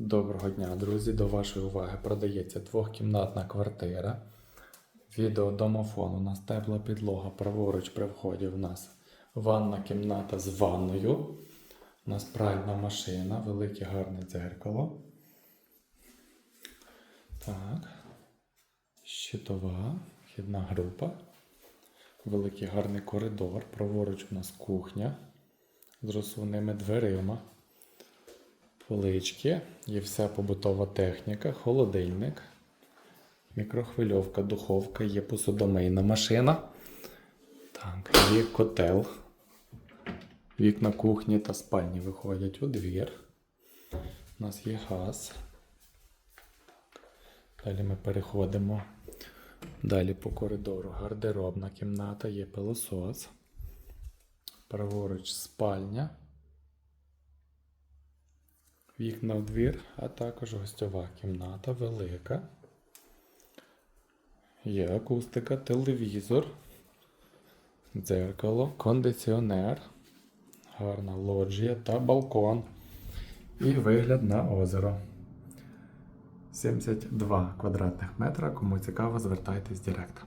Доброго дня, друзі! До вашої уваги продається двохкімнатна квартира. Відеодомофон. У нас тепла підлога. Праворуч при вході в нас ванна кімната з ванною. У нас пральна машина, велике гарне дзеркало. Так. Щитова, вхідна група. Великий гарний коридор. Праворуч у нас кухня з розсувними дверима полички, є вся побутова техніка, холодильник, мікрохвильовка, духовка, є посудомийна машина. Так, є котел. Вікна кухні та спальні виходять у двір. У нас є газ. Далі ми переходимо далі по коридору. Гардеробна кімната, є пилосос. Праворуч спальня вікна в двір, а також гостьова кімната велика. Є акустика, телевізор, дзеркало, кондиціонер, гарна лоджія та балкон. І вигляд на озеро. 72 квадратних метра. Кому цікаво, звертайтесь директ.